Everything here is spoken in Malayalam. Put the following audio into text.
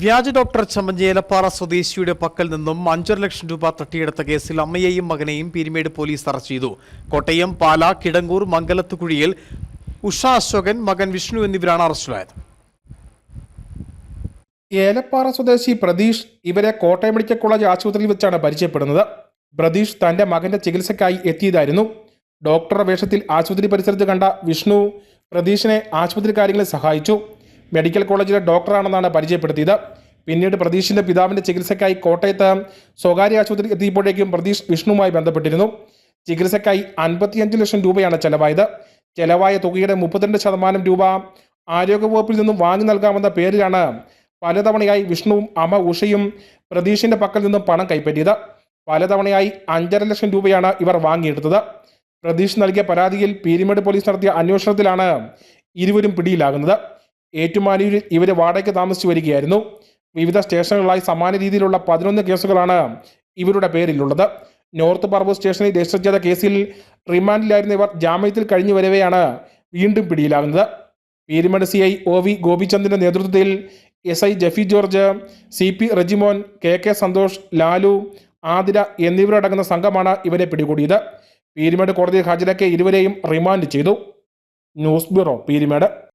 വ്യാജ ഡോക്ടർ ചമ്മഞ്ചി ഏലപ്പാറ സ്വദേശിയുടെ പക്കൽ നിന്നും അഞ്ചര ലക്ഷം രൂപ തട്ടിയെടുത്ത കേസിൽ അമ്മയെയും മകനെയും പീരിമേട് പോലീസ് അറസ്റ്റ് ചെയ്തു. കോട്ടയം പാല കിടങ്ങൂർ മംഗലത്തുകുഴിയിൽ ഉഷ അശോകൻ മകൻ വിഷ്ണു എന്നിവരാണ് അറസ്റ്റിലായത്. ഏലപ്പാറ സ്വദേശി പ്രതീഷ് ഇവരെ കോട്ടയം മെഡിക്കൽ കോളേജ് ആശുപത്രിയിൽ വെച്ചാണ് പരിചയപ്പെടുന്നത്. പ്രതീഷ് തന്റെ മകന്റെ ചികിത്സയ്ക്കായി എത്തിയതായിരുന്നു. ഡോക്ടറുടെ വേഷത്തിൽ ആശുപത്രി പരിസരത്ത് കണ്ട വിഷ്ണു പ്രതീഷിനെ ആശുപത്രി കാര്യങ്ങളിൽ സഹായിച്ചു. മെഡിക്കൽ കോളേജിലെ ഡോക്ടറാണെന്നാണ് പരിചയപ്പെടുത്തിയത്. പിന്നീട് പ്രതീഷിന്റെ പിതാവിന്റെ ചികിത്സയ്ക്കായി കോട്ടയത്ത് സ്വകാര്യ ആശുപത്രി എത്തിയപ്പോഴേക്കും പ്രതീഷ് വിഷ്ണുവുമായി ബന്ധപ്പെട്ടിരുന്നു. ചികിത്സയ്ക്കായി അൻപത്തിയഞ്ച് ലക്ഷം രൂപയാണ് ചെലവായത്. ചെലവായ തുകയുടെ മുപ്പത്തിരണ്ട് ശതമാനം രൂപ ആരോഗ്യവകുപ്പിൽ നിന്നും വാങ്ങി നൽകാമെന്ന പേരിലാണ് പലതവണയായി വിഷ്ണുവും അമ്മ ഉഷയും പ്രതീഷിന്റെ പക്കൽ നിന്നും പണം കൈപ്പറ്റിയത്. പലതവണയായി അഞ്ചര ലക്ഷം രൂപയാണ് ഇവർ വാങ്ങിയെടുത്തത്. പ്രതീഷ് നൽകിയ പരാതിയിൽ പീരിമേട് പോലീസ് നടത്തിയ അന്വേഷണത്തിലാണ് ഇരുവരും പിടിയിലാകുന്നത്. ഏറ്റുമാനൂരിൽ ഇവർ വാടകയ്ക്ക് താമസിച്ചു വരികയായിരുന്നു. വിവിധ സ്റ്റേഷനുകളായി സമാന രീതിയിലുള്ള പതിനൊന്ന് കേസുകളാണ് ഇവരുടെ പേരിലുള്ളത്. നോർത്ത് പറവൂർ സ്റ്റേഷനിൽ രജിസ്റ്റർ ചെയ്ത കേസിൽ റിമാൻഡിലായിരുന്ന ഇവർ ജാമ്യത്തിൽ കഴിഞ്ഞു വരവെയാണ് വീണ്ടും പിടിയിലാകുന്നത്. Peerumedu C I O V ഗോപിചന്ദിന്റെ നേതൃത്വത്തിൽ S I Jaffy George C P Rejimon K K Santhosh Lalu Athira എന്നിവരടങ്ങുന്ന സംഘമാണ് ഇവരെ പിടികൂടിയത്. പീരുമേട് കോടതിയിൽ ഹാജരാക്കിയ ഇരുവരെയും റിമാൻഡ് ചെയ്തു. News bureau Peerumedu.